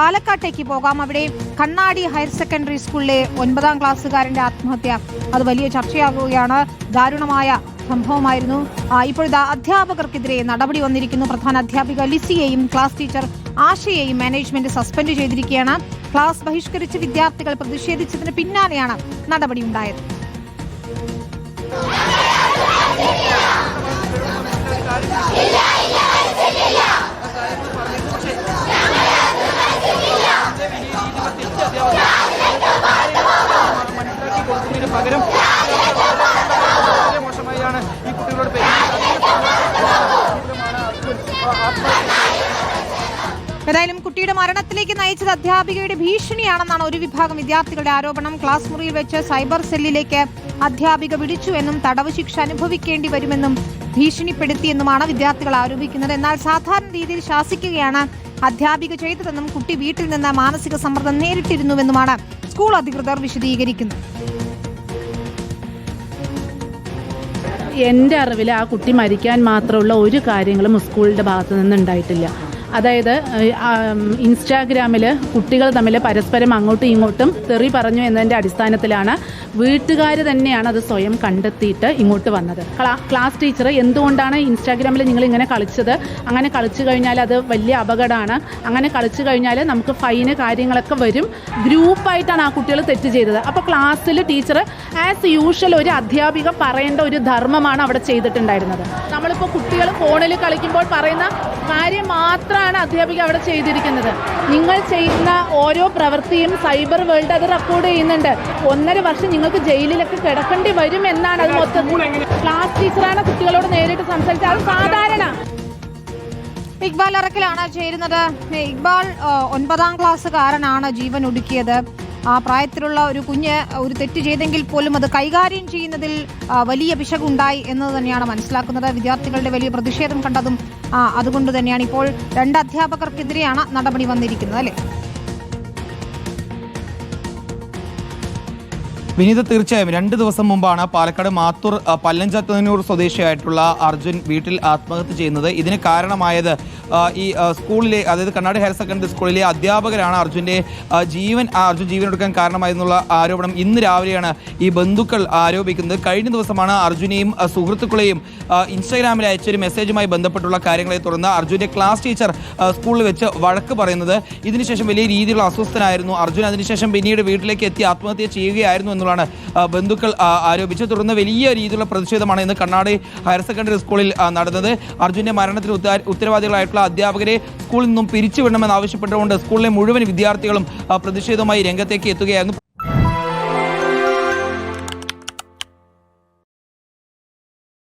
പാലക്കാട്ടേക്ക് പോകാം. അവിടെ കണ്ണാടി ഹയർ സെക്കൻഡറി സ്കൂളിലെ ഒൻപതാം ക്ലാസ്സുകാരന്റെ ആത്മഹത്യ. അത് വലിയ ചർച്ചയാകുകയാണ് ദാരുണമായ സംഭവമായിരുന്നു. ആ, ഇപ്പോഴിതാ അധ്യാപകർക്കെതിരെ നടപടി വന്നിരിക്കുന്നു. പ്രധാന അധ്യാപിക ലിസിയെയും ക്ലാസ് ടീച്ചർ ആശയെയും മാനേജ്മെന്റ് സസ്പെൻഡ് ചെയ്തിരിക്കുകയാണ്. ക്ലാസ് ബഹിഷ്കരിച്ച് വിദ്യാർത്ഥികൾ പ്രതിഷേധിച്ചതിന് പിന്നാലെയാണ് നടപടി ഉണ്ടായത് ഏതായാലും കുട്ടിയുടെ മരണത്തിലേക്ക് നയിച്ചത് അധ്യാപികയുടെ ഭീഷണിയാണെന്നാണ് ഒരു വിഭാഗം വിദ്യാർത്ഥികളുടെ ആരോപണം. ക്ലാസ് മുറിയിൽ വെച്ച് സൈബർ സെല്ലിലേക്ക് അധ്യാപിക വിളിച്ചു എന്നും തടവ് ശിക്ഷ അനുഭവിക്കേണ്ടി വരുമെന്നും ഭീഷണിപ്പെടുത്തിയെന്നുമാണ് വിദ്യാർത്ഥികൾ ആരോപിക്കുന്നത്. എന്നാൽ സാധാരണ രീതിയിൽ ശാസിക്കുകയാണ് അധ്യാപിക ചെയ്തതെന്നും കുട്ടി വീട്ടിൽ നിന്ന് മാനസിക സമ്മർദ്ദം നേരിട്ടിരുന്നുവെന്നുമാണ് സ്കൂൾ അധികൃതർ വിശദീകരിക്കുന്നത്. എന്റെ അറിവിൽ ആ കുട്ടി മരിക്കാൻ മാത്രമുള്ള ഒരു കാര്യങ്ങളും സ്കൂളിന്റെ ഭാഗത്തു നിന്ന് ഉണ്ടായിട്ടില്ല അതായത് ഇൻസ്റ്റാഗ്രാമിൽ കുട്ടികൾ തമ്മിൽ പരസ്പരം അങ്ങോട്ടും ഇങ്ങോട്ടും തെറി പറഞ്ഞു എന്നതിന്റെ അടിസ്ഥാനത്തിലാണ് വീട്ടുകാർ തന്നെയാണ് അത് സ്വയം കണ്ടെത്തിയിട്ട് ഇങ്ങോട്ട് വന്നത്. ക്ലാസ് ടീച്ചർ എന്തുകൊണ്ടാണ് ഇൻസ്റ്റാഗ്രാമിൽ നിങ്ങൾ ഇങ്ങനെ കളിച്ചത്? അങ്ങനെ കളിച്ചു കഴിഞ്ഞാൽ അത് വലിയ അപകടമാണ്. അങ്ങനെ കളിച്ചു കഴിഞ്ഞാൽ നമുക്ക് ഫൈന് കാര്യങ്ങളൊക്കെ വരും. ഗ്രൂപ്പായിട്ടാണ് ആ കുട്ടികൾ തെറ്റ് ചെയ്തത്. അപ്പോൾ ക്ലാസ്സിൽ ടീച്ചർ ആസ് യൂഷ്വൽ ഒരു അധ്യാപിക പറയേണ്ട ഒരു ധർമ്മമാണ് അവിടെ ചെയ്തിട്ടുണ്ടായിരുന്നത്. നമ്മളിപ്പോൾ കുട്ടികൾ ഫോണിൽ കളിക്കുമ്പോൾ പറയുന്ന കാര്യം മാത്രമാണ് അധ്യാപിക അവിടെ ചെയ്തിരിക്കുന്നത്? നിങ്ങൾ ചെയ്യുന്ന ഓരോ പ്രവൃത്തിയും സൈബർ വേൾഡ് അത് റെക്കോർഡ് ചെയ്യുന്നുണ്ട്. ഒന്നര വർഷം നിങ്ങൾക്ക് ജയിലിലൊക്കെ കിടക്കേണ്ടി വരും എന്നാണ് അത് മൊത്തം. ക്ലാസ് ടീച്ചറാണ് കുട്ടികളോട് നേരിട്ട് സംസാരിച്ചത്. അത് സാധാരണ. ഇക്ബാൽ അറക്കിലാണ് ചേരുന്നത്. ഇക്ബാൽ ഒൻപതാം ക്ലാസ്സുകാരനാണ് ജീവൻ ഒടുക്കിയത്. ആ പ്രായത്തിലുള്ള ഒരു കുഞ്ഞ് ഒരു തെറ്റ് ചെയ്തെങ്കിൽ പോലും അത് കൈകാര്യം ചെയ്യുന്നതിൽ വലിയ പിശകുണ്ടായി എന്ന് തന്നെയാണ് മനസ്സിലാക്കുന്നത്. വിദ്യാർത്ഥികളുടെ വലിയ പ്രതിഷേധം കണ്ടതും അതുകൊണ്ട് തന്നെയാണ് ഇപ്പോൾ രണ്ട് അധ്യാപകർക്കെതിരെയാണ് നടപടി വന്നിരിക്കുന്നത് അല്ലേ? വിനീത തീർച്ചയായും രണ്ട് ദിവസം മുമ്പാണ് പാലക്കാട് മാത്തൂർ അഹ്, പല്ലഞ്ചത്തൂർ സ്വദേശിയായിട്ടുള്ള അർജുൻ വീട്ടിൽ ആത്മഹത്യ ചെയ്യുന്നത്. ഇതിന് കാരണമായത് ഈ സ്കൂളിലെ അതായത് കണ്ണാടി ഹയർ സെക്കൻഡറി സ്കൂളിലെ അധ്യാപകരാണ് അർജുന്റെ ജീവൻ അർജുൻ ജീവൻ എടുക്കാൻ കാരണമായെന്നുള്ള ആരോപണം ഇന്ന് രാവിലെയാണ് ഈ ബന്ധുക്കൾ ആരോപിക്കുന്നത്. കഴിഞ്ഞ ദിവസമാണ് അർജുനെയും സുഹൃത്തുക്കളെയും ഇൻസ്റ്റാഗ്രാമിൽ അയച്ചൊരു മെസ്സേജുമായി ബന്ധപ്പെട്ടുള്ള കാര്യങ്ങളെ തുടർന്ന് അർജുന്റെ ക്ലാസ് ടീച്ചർ സ്കൂളിൽ വെച്ച് വഴക്ക് പറയുന്നത്. ഇതിനുശേഷം വലിയ രീതിയിലുള്ള അസ്വസ്ഥനായിരുന്നു. അർജുൻ അതിനുശേഷം പിന്നീട് വീട്ടിലേക്ക് എത്തി ആത്മഹത്യ ചെയ്യുകയായിരുന്നു എന്നുള്ളതാണ് ബന്ധുക്കൾ ആരോപിച്ചു. തുടർന്ന് വലിയ രീതിയിലുള്ള പ്രതിഷേധമാണ് ഇന്ന് കണ്ണാടി ഹയർ സെക്കൻഡറി സ്കൂളിൽ നടന്നത്. അർജുന്റെ മരണത്തിന് ഉത്തരവാദികളായിട്ടുള്ള അധ്യാപകരെ സ്കൂളിൽ നിന്നും പിരിച്ചുവിടണമെന്ന് ആവശ്യപ്പെട്ടുകൊണ്ട് സ്കൂളിലെ മുഴുവൻ വിദ്യാർത്ഥികളും പ്രതിഷേധവുമായി രംഗത്തേക്ക് എത്തുകയായിരുന്നു.